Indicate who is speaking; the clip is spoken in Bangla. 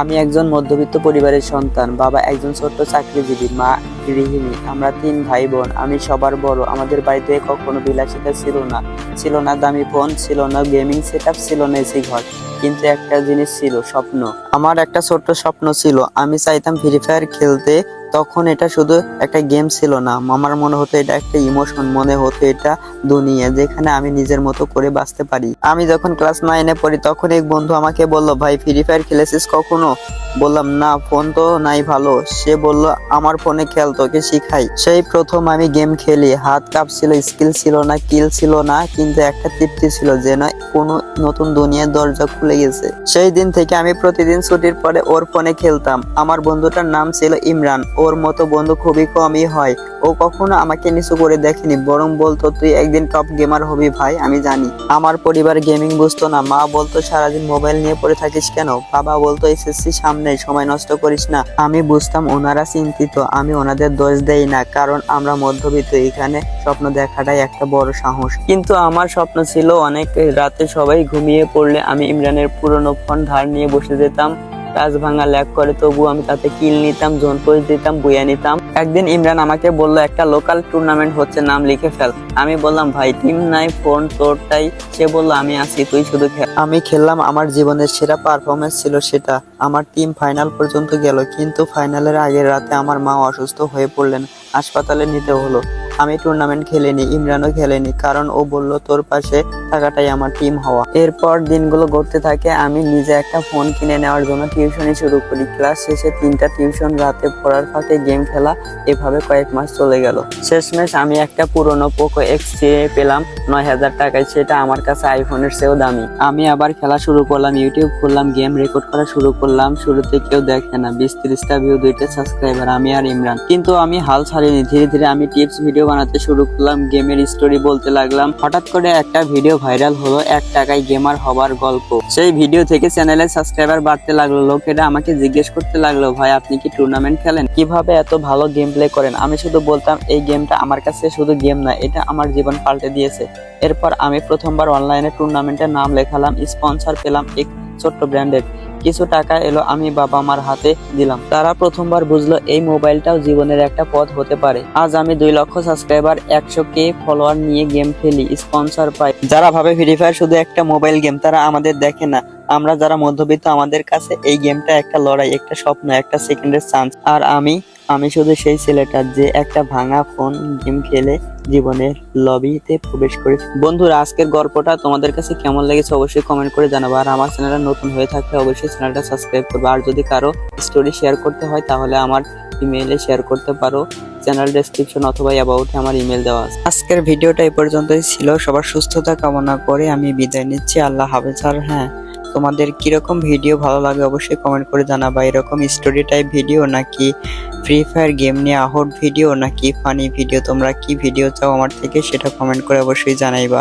Speaker 1: আমি একজন মধ্যবিত্ত পরিবারের সন্তান, বাবা একজন ছোট্ট চাকরিজীবী, মা গৃহিণী, আমরা তিন ভাই বোন আমি সবার বড়, আমাদের বাড়িতে কখনো বিলাসিতা ছিল না ছিল না দামি ফোন, ছিল না গেমিং সেট ছিল না এসি ঘর। কিন্তু একটা জিনিস ছিল স্বপ্ন। আমার একটা ছোট্ট স্বপ্ন ছিল, আমি চাইতাম ফ্রি ফায়ার খেলতে, তখন এটা শুধু একটা গেম ছিল না। আমার মনে হতো এটা একটা ইমোশন মনে হতো এটা দুনিয়া, যেখানে আমি নিজের মতো করে বাঁচতে পারি। আমি যখন ক্লাস নাইনে পড়ি, তখন এক বন্ধু আমাকে বলল, ভাই ফ্রি ফায়ার খেলেছিস কখনো? বললাম, না ফোন তো নাই ভালো। সে বলল, আমার ফোনে খেল, তোকে শিখাই। সেই প্রথম আমি গেম খেলি। হাত কাঁপছিল স্কিল ছিল না কিল ছিল না, কিন্তু একটা তৃপ্তি ছিল যে না কোনো নতুন দুনিয়ার দরজা খুলে গেছে সেই দিন থেকে আমি প্রতিদিন ছুটির পরে ওর ফোনে খেলতাম। আমার বন্ধুটার নাম ছিল ইমরান। ওর মতো বন্ধু খুবই কমই হয়। ও কখনো আমাকে নিচু করে দেখেনি, বরং বলতো, তুই একদিন টপ গেমার হবি ভাই, আমি জানি। আমার পরিবার গেমিং বুঝতো না। মা বলতো, সারাদিন মোবাইল নিয়ে পড়ে থাকিস কেন? বাবা বলতো, এসএসসি সামনে, সময় নষ্ট করিস না। আমি বুঝতাম, ওনারা চিন্তিত। আমি ওনাদের দোষ দেই না, কারণ আমরা মধ্যবিত্ত। এখানে স্বপ্ন দেখাটাই একটা বড় সাহস। কিন্তু আমার স্বপ্ন ছিল অনেক। রাতে সবাই ঘুমিয়ে পড়লে আমি ইমরানের পুরনো ফোন ধার নিয়ে বসে যেতাম। কাজ ভাঙা ল্যাগ করে তবু আমি তাতে কিল নিতাম, জোন পোজ দিতাম বুয়া নিতাম। একদিন ইমরান আমাকে বলল, একটা লোকাল টুর্নামেন্ট হচ্ছে, নাম লিখে ফেল। আমি বললাম, ভাই টিম নাই ফোন তোরটাই। সে বলল, আমি আছি, তুই শুধু খেল। আমি খেললাম, আমার জীবনের সেরা পারফরমেন্স ছিল সেটা। আমার টিম ফাইনাল পর্যন্ত গেল, কিন্তু ফাইনালের আগের রাতে আমার মা অসুস্থ হয়ে পড়লেন, হাসপাতালে নিতে হলো। আমি টুর্নামেন্ট খেলিনি, ইমরানও খেলেনি, কারণ ও বলল, তোর পাশে থাকাটাই আমার টিম হওয়া। এরপর দিনগুলো গড়তে থাকে, আমি নিজে একটা ফোন কিনে নেওয়ার জন্য টিউশনি শুরু করি। ক্লাস শেষে তিনটা টিউশন রাতে পড়ার ফাঁকে গেম খেলা, এভাবে কয়েক মাস চলে গেল। শেষমেশ আমি একটা পুরনো পোকো এক্স পেলাম নয় হাজার টাকায়। সেটা আমার কাছে আইফোনের চেয়েও দামি। আমি আবার খেলা শুরু করলাম ইউটিউব খুললাম গেম রেকর্ড করা শুরু করলাম। শুরুতে কেউ দেখে না, বিশ ত্রিশটা ভিউ দুইটা সাবস্ক্রাইবার আমি আর ইমরান। কিন্তু আমি হাল ছাড়িনি। ধীরে ধীরে আমি টিপস ভিডিও বানাতে শুরু করলাম গেমের স্টোরি বলতে লাগলাম। হঠাৎ করে একটা ভিডিও ভাইরাল হলো, এক টাকায় গেমার হবার গল্প। সেই ভিডিও থেকে চ্যানেলের সাবস্ক্রাইবার বাড়তে লাগল, লোকেরা আমাকে জিজ্ঞেস করতে লাগল, ভাই, আপনি কি টুর্নামেন্ট খেলেন? কীভাবে এত ভালো গেম প্লে করেন? আমি শুধু বলতাম, এই গেমটা আমার কাছে শুধু গেম না, এটা আমার জীবন পাল্টে দিয়েছে। এরপর আমি প্রথমবার অনলাইনে টুর্নামেন্টের নাম লেখালাম স্পন্সর পেলাম এক ছোট্ট ব্র্যান্ডের কিছু টাকা এলো আমি বাবা মার হাতে দিলাম। তারা প্রথমবার বুঝলো এই মোবাইলটাও জীবনের একটা পথ হতে পারে। আজ আমি দুই লক্ষ সাবস্ক্রাইবার, একশো কে ফলোয়ার নিয়ে গেম খেলি, স্পন্সর পাই। যারা ভাবে ফ্রি ফায়ার শুধু একটা মোবাইল গেম, তারা আমাদের দেখে না। আমরা যারা মধ্যবিত্ত, আমাদের কাছে এই গেমটা একটা লড়াই, একটা স্বপ্ন, একটা সেকেন্ডের চান্স আর আমি আমি শুধু সেই ছেলেটা যে একটা ভাঙা ফোন, গেম খেলে জীবনের লবিতে প্রবেশ করেছি। বন্ধুরা, আজকের গল্পটা তোমাদের কাছে কেমন লেগেছে অবশ্যই কমেন্ট করে জানাব। আর আমার চ্যানেলটা নতুন হয়ে থাকলে অবশ্যই চ্যানেলটা সাবস্ক্রাইব করবে। আর যদি কারও স্টোরি শেয়ার করতে হয়, তাহলে আমার ইমেইলে শেয়ার করতে পারো। চ্যানেল ডেসক্রিপশন অথবা অ্যাবাউটে আমার ইমেল দেওয়া আছে। আজকের ভিডিওটা এই পর্যন্তই ছিল। সবার সুস্থতা কামনা করে আমি বিদায় নিচ্ছি। আল্লাহ হাফেজ। আর হ্যাঁ তোমাদের কীরকম ভিডিও ভালো লাগে অবশ্যই কমেন্ট করে জানাবা। এরকম স্টোরি টাইপ ভিডিও নাকি ফ্রি ফায়ার গেম নিয়ে আহট ভিডিও নাকি ফানি ভিডিও তোমরা কি ভিডিও চাও আমার থেকে? সেটা কমেন্ট করে অবশ্যই জানাইবা।